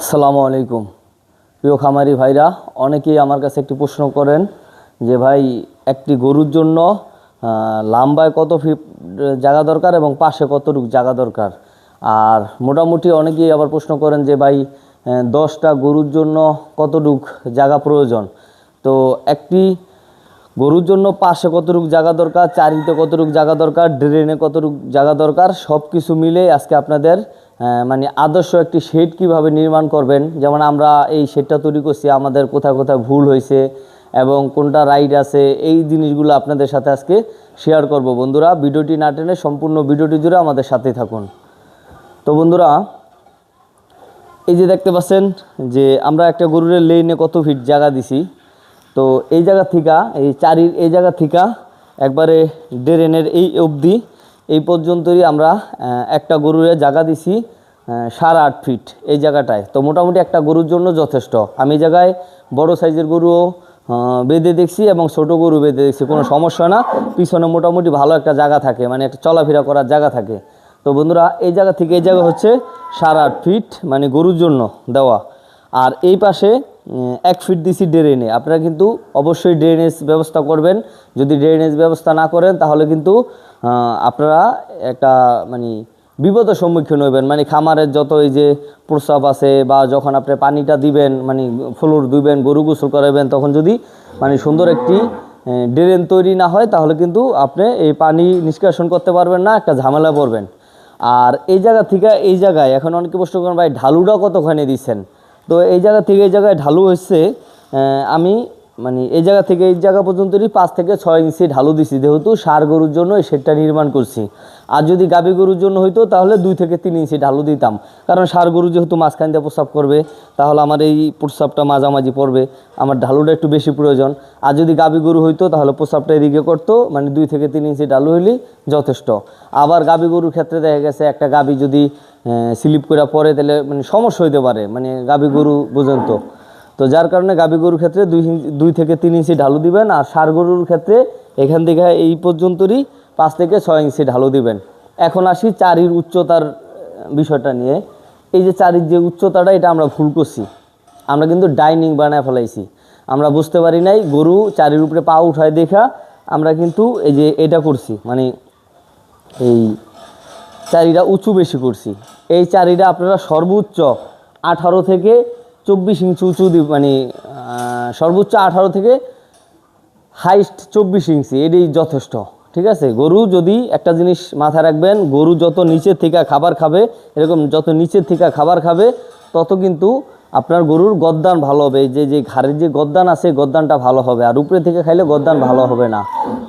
আসসালামু আলাইকুম। প্রিয় খামারি ভাইরা, অনেকেই আমার কাছে একটি প্রশ্ন করেন যে, ভাই, একটি গরুর জন্য লাম্বায় কত ফিট জায়গা দরকার এবং পাশে কতটুকু জায়গা দরকার? আর মোটামুটি অনেকেই আবার প্রশ্ন করেন যে, ভাই দশটা গরুর জন্য কতটুক জায়গা প্রয়োজন? তো একটি গরুর জন্য পাশে কতটুকু জায়গা দরকার চারিতে কতটুকু জায়গা দরকার, ড্রেনে কতটুকু জায়গা দরকার সব কিছু মিলে আজকে আপনাদের মানে আদর্শ একটি শেড কীভাবে নির্মাণ করবেন? যেমন আমরা এই শেডটা তৈরি করছি, আমাদের কোথায় কোথায় ভুল হয়েছে এবং কোনটা রাইড আছে, এই জিনিসগুলো আপনাদের সাথে আজকে শেয়ার করব। বন্ধুরা, ভিডিওটি না টেনে সম্পূর্ণ ভিডিওটি জুড়ে আমাদের সাথেই থাকুন। তো বন্ধুরা, এই যে দেখতে পাচ্ছেন যে আমরা একটা গরুরের লেনে কত ফিট জায়গা দিছি। তো এই জায়গা থেকে, এই চারির এই জায়গা থেকে একবারে ড্রেনের এই অবধি এই পর্যন্তই আমরা একটা গরুরের জায়গা দিছি সাড়ে আট ফিট এই জায়গাটায়। তো মোটামুটি একটা গরুর জন্য যথেষ্ট। আমি জায়গায় বড় সাইজের গরুও বেঁধে দেখছি এবং ছোট গরু বেঁধে দেখছি, কোনো সমস্যা না। পিছনে মোটামুটি ভালো একটা জায়গা থাকে মানে একটা চলাফেরা করার জায়গা থাকে। তো বন্ধুরা, এই জায়গা থেকে এই জায়গা হচ্ছে সাড়ে আট ফিট মানে গরুর জন্য দেওয়া। আর এই পাশে এক ফিট দিছি ড্রেনে আপনারা কিন্তু অবশ্যই ড্রেনেজ ব্যবস্থা করবেন। যদি ড্রেনেজ ব্যবস্থা না করেন, তাহলে কিন্তু আপনারা একটা মানে বিপদের সম্মুখীন হইবেন। মানে খামারের যত এই যে প্রস্রাব আছে বা যখন আপনি পানিটা দিবেন মানে ফ্লোর দিবেন গরু গোসল করাবেন তখন যদি মানে সুন্দর একটি ড্রেন তৈরি না হয়, তাহলে কিন্তু আপনি এই পানি নিষ্কাশন করতে পারবেন না, একটা ঝামেলা পড়বেন। আর এই জায়গা থেকে এই জায়গায়, এখন অনেকে প্রশ্ন করেন, ভাই, ঢালুটা কতখানি দিচ্ছেন? তো এই জায়গা থেকে এই জায়গায় ঢালু হচ্ছে আমি মানে এই জায়গা থেকে এই জায়গা পর্যন্তই পাঁচ থেকে ছয় ইঞ্চি ঢালু দিছি, যেহেতু সার গরুর জন্য এই শেডটা নির্মাণ করছি। আর যদি গাভী গরুর জন্য হইতো, তাহলে দুই থেকে তিন ইঞ্চি ঢালু দিতাম। কারণ সার গরু যেহেতু মাঝখান দিয়ে প্রস্রাব করবে, তাহলে আমার এই প্রস্রাবটা মাঝামাঝি পড়বে, আমার ঢালুটা একটু বেশি প্রয়োজন। আর যদি গাভী গরু হইতো, তাহলে প্রস্রাবটা এদিকে করতো মানে দুই থেকে তিন ইঞ্চি ঢালু হইলেই যথেষ্ট। আবার গাভী গরুর ক্ষেত্রে দেখা গেছে, একটা গাভী যদি স্লিপ করে পরে তাহলে মানে সমস্যা হইতে পারে মানে গাভী গরু পর্যন্ত। তো যার কারণে গাভী গরুর ক্ষেত্রে দুই দুই থেকে তিন ইঞ্চি ঢালু দিবেন আর সার গরুর ক্ষেত্রে এখান থেকে এই পর্যন্তই পাঁচ থেকে ছয় ইঞ্চি ঢালু দিবেন। এখন আসি চারির উচ্চতার বিষয়টা নিয়ে। এই যে চারির যে উচ্চতাটা, এটা আমরা ভুল করছি। আমরা কিন্তু ডাইনিং বানায় ফেলাইছি। আমরা বুঝতে পারি নাই, গরু চারির উপরে পা উঠায় দেখা আমরা কিন্তু এই যে এটা করছি মানে এই চারিটা উঁচু বেশি করছি। এই চারিটা আপনারা সর্বোচ্চ আঠারো থেকে চব্বিশ ইঞ্চি উঁচু মানে সর্বোচ্চ আঠারো থেকে হাইস্ট চব্বিশ ইঞ্চি, এটাই যথেষ্ট, ঠিক আছে? গরু যদি একটা জিনিস মাথায় রাখবেন, গরু যত নিচের থেকে খাবার খাবে, এরকম যত নিচের থেকে খাবার খাবে, তত কিন্তু আপনার গরুর গদ্দান ভালো হবে। যে যে ঘাড়ের যে গদ্দান আছে, গদ্দানটা ভালো হবে। আর উপরে থেকে খাইলে গদ্দান ভালো হবে না।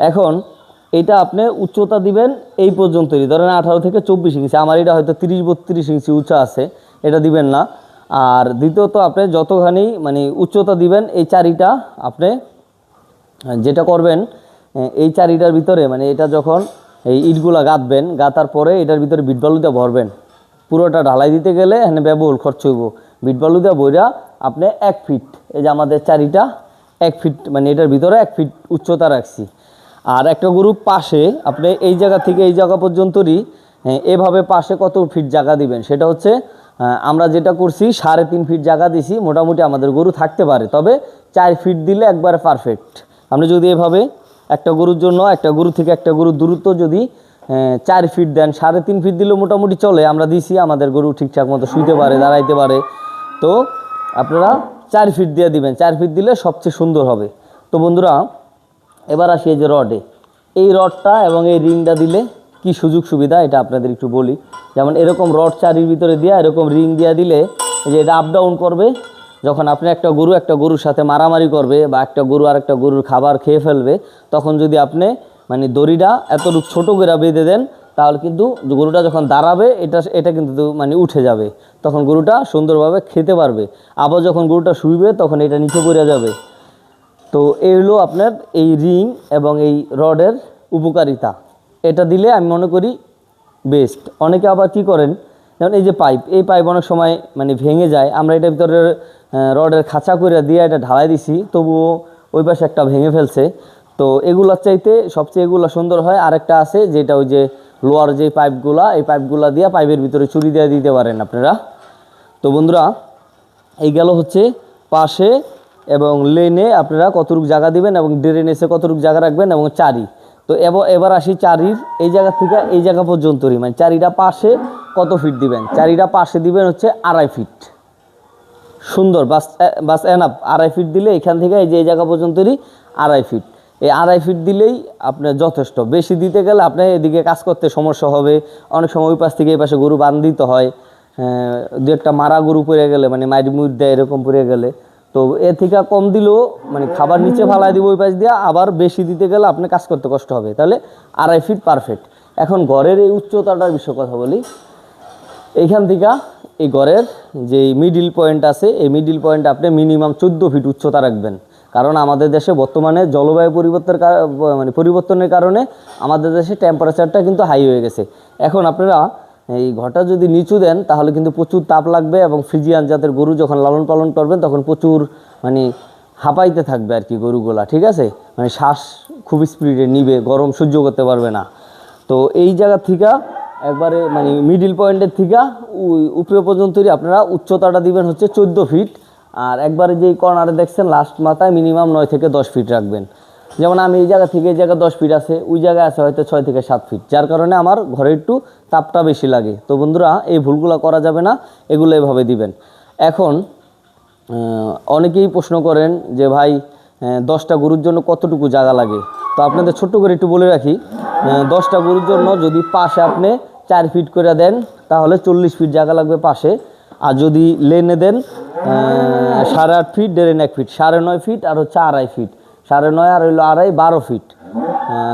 এখন এটা আপনি উচ্চতা দিবেন এই পর্যন্তই। ধরেন আঠারো থেকে চব্বিশ ইঞ্চি, আমার এটা হয়তো তিরিশ বত্রিশ ইঞ্চি উঁচা আছে, এটা দিবেন না। আর দ্বিতীয়ত আপনি যতখানি মানে উচ্চতা দিবেন, এই চারিটা আপনি, যেটা করবেন এই চারিটার ভিতরে মানে এটা যখন এই ইটগুলা গাঁথবেন গাঁথার পরে এটার ভিতরে বিট দিয়ে ভরবেন। পুরোটা ঢালাই দিতে গেলে এখানে ব্যবহুল খরচ হইব। বিট বালু দিয়ে বইরা আপনি এক ফিট, এই যে আমাদের চারিটা, এক ফিট মানে এটার ভিতরে এক ফিট উচ্চতা রাখছি। আর একটা গরুর পাশে আপনি এই জায়গা থেকে এই জায়গা পর্যন্তই হ্যাঁ, এভাবে পাশে কত ফিট জায়গা দিবেন? সেটা হচ্ছে আমরা যেটা করছি সাড়ে তিন ফিট জায়গা দিছি মোটামুটি আমাদের গরু থাকতে পারে তবে চার ফিট দিলে একবারে পারফেক্ট আপনি যদি এভাবে একটা গরুর জন্য একটা গরু থেকে একটা গরুর দূরত্ব যদি চার ফিট দেন সাড়ে তিন ফিট দিলেও মোটামুটি চলে আমরা দিছি আমাদের গরু ঠিকঠাক মতো শুইতে পারে দাঁড়াইতে পারে। তো আপনারা চার ফিট দিয়ে দিবেন চার ফিট দিলে সবচেয়ে সুন্দর হবে। তো বন্ধুরা এবার আসি এই যে রডে এই রডটা এবং এই রিংটা দিলে কি সুযোগ সুবিধা, এটা আপনাদের একটু বলি। যেমন এরকম রড চারির ভিতরে দিয়ে এরকম রিং দিয়ে দিলে যে এটা আপ ডাউন করবে, যখন আপনি একটা গরু একটা গরুর সাথে মারামারি করবে বা একটা গরু আর একটা গরুর খাবার খেয়ে ফেলবে, তখন যদি আপনি মানে দড়িটা এতটুকু ছোটো করে বেঁধে দেন, তাহলে কিন্তু গরুটা যখন দাঁড়াবে, এটা এটা কিন্তু মানে উঠে যাবে। তখন গরুটা সুন্দরভাবে খেতে পারবে। আবার যখন গরুটা শুইবে, তখন এটা নিচে পড়ে যাবে। তো এই হলো আপনার এই রিং এবং এই রডের উপকারিতা। এটা দিলে আমি মনে করি বেস্ট অনেকে আবার কি করেন, যেমন এই যে পাইপ এই পাইপ অনেক সময় মানে ভেঙে যায়। আমরা এটার ভিতরে রডের খাঁচা করে দিয়ে এটা ঢালাই দিছি, তবুও ওই পাশে একটা ভেঙে ফেলছে। তো এগুলোর চাইতে সবচেয়ে এগুলো সুন্দর হয়। আরেকটা আছে যেটা ওই যে লোয়ার যে পাইপগুলা এই পাইপগুলা দিয়ে পাইপের ভিতরে চুরি দিয়ে দিতে পারেন আপনারা। তো বন্ধুরা, এই গেল হচ্ছে পাশে এবং লেনে আপনারা কতটুকু জায়গা দিবেন এবং ড্রেনেসে কতটুকু জায়গা রাখবেন এবং চারি। তো এবার এবার আসি চারির, এই জায়গা থেকে এই জায়গা পর্যন্তই মানে চারিটা পাশে কত ফিট দিবেন? চারিটা পাশে দিবেন হচ্ছে আড়াই ফিট সুন্দর, বাস বাস এনাফ আড়াই ফিট দিলে এখান থেকে এই যে, এই জায়গা পর্যন্তই আড়াই ফিট এই আড়াই ফিট দিলেই আপনার যথেষ্ট। বেশি দিতে গেলে আপনার এদিকে কাজ করতে সমস্যা হবে। অনেক সময় ওই পাশ থেকে এই পাশে গরু বান দিতে হয়, দু একটা মারা গরু পড়ে গেলে মানে মাইড মুড় দেয় এরকম পড়ে গেলে। তো এর থেকে কম দিলেও মানে খাবার নিচে ফালাই দিব ওই পাশ দিয়ে, আবার বেশি দিতে গেলে আপনার কাজ করতে কষ্ট হবে। তাহলে আড়াই ফিট পারফেক্ট এখন ঘরের এই উচ্চতাটার বিষয়ে কথা বলি। এইখান থেকে এই ঘরের যে মিডিল পয়েন্ট আছে, এই মিডিল পয়েন্ট আপনি মিনিমাম চোদ্দ ফিট উচ্চতা রাখবেন। কারণ আমাদের দেশে বর্তমানে জলবায়ু পরিবর্তনের মানে পরিবর্তনের কারণে আমাদের দেশে টেম্পারেচারটা কিন্তু হাই হয়ে গেছে। এখন আপনারা এই ঘরটা যদি নিচু দেন, তাহলে কিন্তু প্রচুর তাপ লাগবে এবং ফ্রিজিয়ান জাতের গরু যখন লালন পালন করবেন, তখন প্রচুর মানে হাঁপাইতে থাকবে আর কি গরুগুলা, ঠিক আছে? মানে শ্বাস খুব স্পিডে নিবে, গরম সহ্য করতে পারবে না। তো এই জায়গা থেকে, একবারে মানে মিডিল পয়েন্টের থেকে উপরে পর্যন্তই আপনারা উচ্চতাটা দিবেন হচ্ছে চোদ্দ ফিট আর একবারে যেই কর্নারে দেখছেন লাস্ট মাথায় মিনিমাম নয় থেকে দশ ফিট রাখবেন। যেমন আমি এই জায়গা থেকে এই জায়গা দশ ফিট আছে, ওই জায়গায় আছে হয়তো ছয় থেকে সাত ফিট যার কারণে আমার ঘরে একটু তাপটা বেশি লাগে। তো বন্ধুরা, এই ভুলগুলো করা যাবে না, এগুলো এভাবে দিবেন। এখন অনেকেই প্রশ্ন করেন যে ভাই দশটা গরুর জন্য কতটুকু জায়গা লাগে? তো আপনাদের ছোট্ট করে একটু বলে রাখি দশটা গরুর জন্য যদি পাশে আপনি চার ফিট করে দেন, তাহলে চল্লিশ ফিট জায়গা লাগবে পাশে। আর যদি লেনে দেন সাড়ে আট ফিট দেড়েন এক ফিট সাড়ে নয় ফিট আর হচ্ছে আড়াই ফিট সাড়ে নয় আর হইল আড়াই, বারো ফিট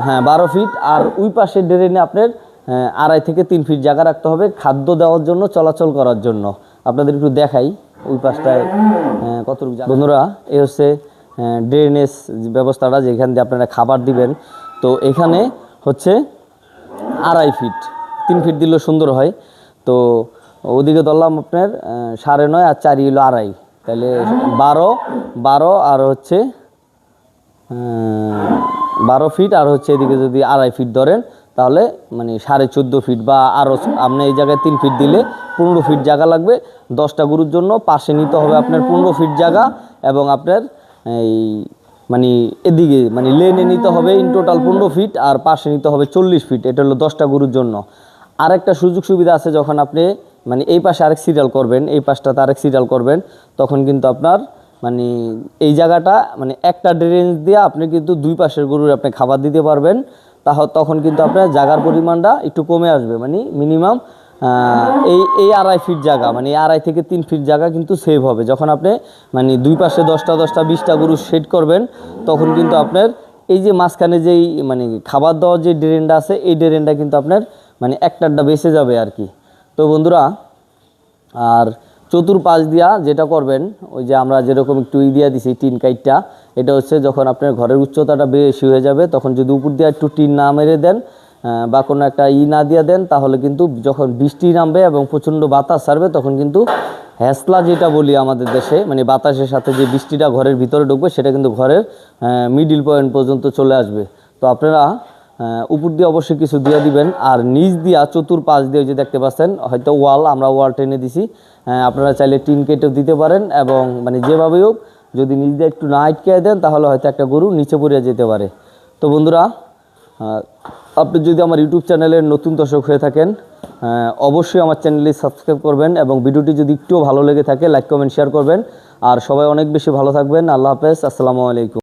হ্যাঁ বারো ফিট আর ওই পাশে ড্রেনে আপনার আড়াই থেকে তিন ফিট জায়গা রাখতে হবে খাদ্য দেওয়ার জন্য, চলাচল করার জন্য। আপনাদের একটু দেখাই ওই পাশটায় কতটুকু বন্ধুরা, এ হচ্ছে ড্রেনেজ ব্যবস্থাটা যেখান দিয়ে আপনারা খাবার দিবেন। তো এখানে হচ্ছে আড়াই ফিট তিন ফিট দিলেও সুন্দর হয়। তো ওদিকে ধরলাম আপনার সাড়ে নয় আর চারি হলো আড়াই। তাহলে বারো বারো আর হচ্ছে বারো ফিট আর হচ্ছে এদিকে যদি আড়াই ফিট ধরেন, তাহলে মানে সাড়ে চোদ্দ ফিট বা আরও আপনি এই জায়গায় তিন ফিট দিলে পনেরো ফিট জায়গা লাগবে। দশটা গরুর জন্য পাশে নিতে হবে আপনার পনেরো ফিট জায়গা এবং আপনার এই মানে এদিকে মানে লেনে নিতে হবে ইন টোটাল পনেরো ফিট আর পাশে নিতে হবে চল্লিশ ফিট এটা হলো দশটা গরুর জন্য। আরেকটা সুযোগ সুবিধা আছে যখন আপনি মানে এই পাশে আরেক সিরিয়াল করবেন, এই পাশটাতে আরেক সিরিয়াল করবেন, তখন কিন্তু আপনার মানে এই জায়গাটা মানে একটা ড্রেঞ্জ দিয়ে আপনি কিন্তু দুই পাশের গরুর আপনি খাবার দিতে পারবেন। তাহ, তখন কিন্তু আপনার জায়গার পরিমাণটা একটু কমে আসবে। মানে মিনিমাম এই এই আড়াই ফিট জায়গা মানে আড়াই থেকে তিন ফিট জায়গা কিন্তু সেভ হবে। যখন আপনি মানে দুই পাশে দশটা দশটা, বিশটা গরু সেট করবেন, তখন কিন্তু আপনার এই যে মাঝখানে যেই মানে খাবার দেওয়ার যে ড্রেনটা আছে, এই ড্রেনটা কিন্তু আপনার মানে একটারটা বেঁচে যাবে আর কি। তো বন্ধুরা, আর চতুর্পাশ দিয়া যেটা করবেন, ওই যে আমরা যেরকম একটু ই দিয়া দিছি টিন কাইটটা, এটা হচ্ছে যখন আপনার ঘরের উচ্চতাটা বেশি হয়ে যাবে, তখন যদি উপর দিয়ে একটু টিন না মেরে দেন বা কোনো একটা ই না দিয়ে দেন, তাহলে কিন্তু যখন বৃষ্টি নামবে এবং প্রচণ্ড বাতাস ছাড়বে, তখন কিন্তু হ্যাসলা যেটা বলি আমাদের দেশে মানে বাতাসের সাথে যে বৃষ্টিটা ঘরের ভিতরে ঢুকবে, সেটা কিন্তু ঘরের মিডিল পয়েন্ট পর্যন্ত চলে আসবে। তো আপনারা উপর দিয়ে অবশ্যই কিছু দিয়ে দিবেন, আর নিচ দিয়া চতুর পাশ দিয়ে যে দেখতে পাচ্ছেন, হয়তো ওয়াল, আমরা ওয়াল টেনে দিছি আপনারা চাইলে টিন কেটেও দিতে পারেন এবং মানে যেভাবেই হোক, যদি নিচ দিয়ে একটু না আটকে দেন, তাহলে হয়তো একটা গরু নিচে পড়ে যেতে পারে। তো বন্ধুরা আপনি যদি আমার ইউটিউব চ্যানেলের নতুন দর্শক হয়ে থাকেন অবশ্যই আমার চ্যানেলটি সাবস্ক্রাইব করবেন এবং ভিডিওটি যদি একটুও ভালো লেগে থাকে, লাইক, কমেন্ট, শেয়ার করবেন। আর সবাই অনেক বেশি ভালো থাকবেন। আল্লাহ হাফেজ। আসসালামু আলাইকুম।